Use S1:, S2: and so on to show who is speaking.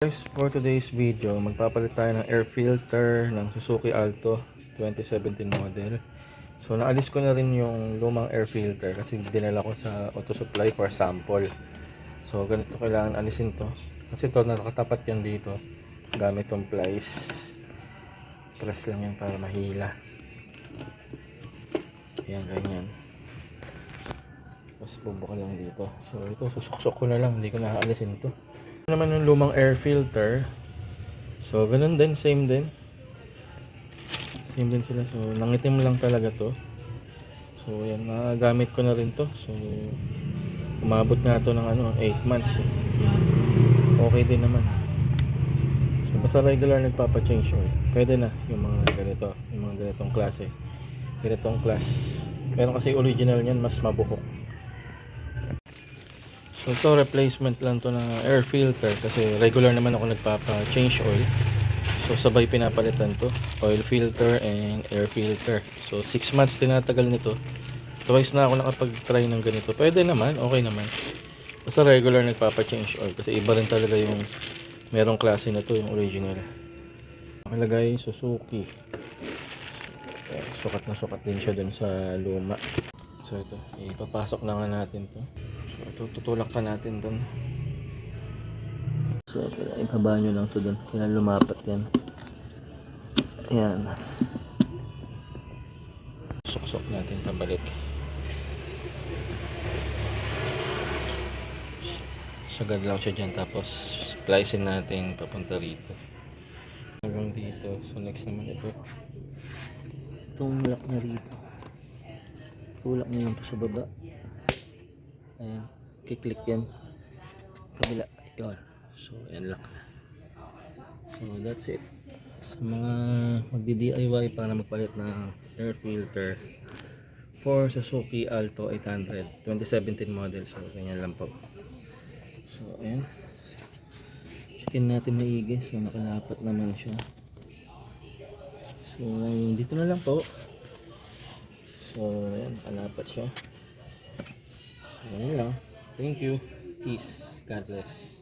S1: Guys, for today's video, magpapalit tayo ng air filter ng Suzuki Alto 2017 model. So, naalis ko na rin yung lumang air filter kasi dinala ko sa auto supply for sample. So, ganito kailangan alisin to. Kasi to nakatapat yan dito gamit tong plies. Press lang yan para mahila. Ayan, ganyan. Tapos bubuka lang dito. So, ito, susuksok ko na lang. Hindi ko na aalisin to naman yung lumang air filter. So, ganun din, same din. Same din sila. So, nangitim lang talaga to. So, yan, nagagamit ko na rin to. So, umabot nga to ng ano, 8 months. eh. Okay din naman. So, basta regular nagpapa-change oil. Pwede na yung mga ganito, yung mga ganitong klase. Ganitong class. Pero kasi original niyan, mas mabuhok. So ito replacement lang to ng air filter kasi regular naman ako nagpapa-change oil. So sabay pinapalitan to, oil filter and air filter. So 6 months tinatagal nito. Twice na ako nakapag-try ng ganito. Pwede naman, okay naman. Basta regular nagpapa-change oil kasi iba rin talaga yung merong klase na to, yung original. Nakalagay Suzuki. Sukat na sukat din siya dun sa luma. So ito, ipapasok na nga natin to. So, tutulak pa natin doon. So, ibaba nyo lang to doon. Kaya lumapat yan. Ayan. Suksok natin pabalik. Sagad lang siya dyan. Tapos, splicein natin papunta rito. Hanggang dito. So, next naman ito. Itong lock niya rito. Tulak niya lang to sa baba. Ayan, kiklik yan. Kabila, yun. So, ayan lang. So, that's it. Sa mga magdi-DIY para magpalit ng air filter for Suzuki Alto 800 2017 model. So, ganyan lang po. So, ayan. Checkin natin maigi. So, nakalapat naman siya. So, dito na lang po. So, ayan, nakalapat siya. Ayun lang. Thank you. Peace. God bless.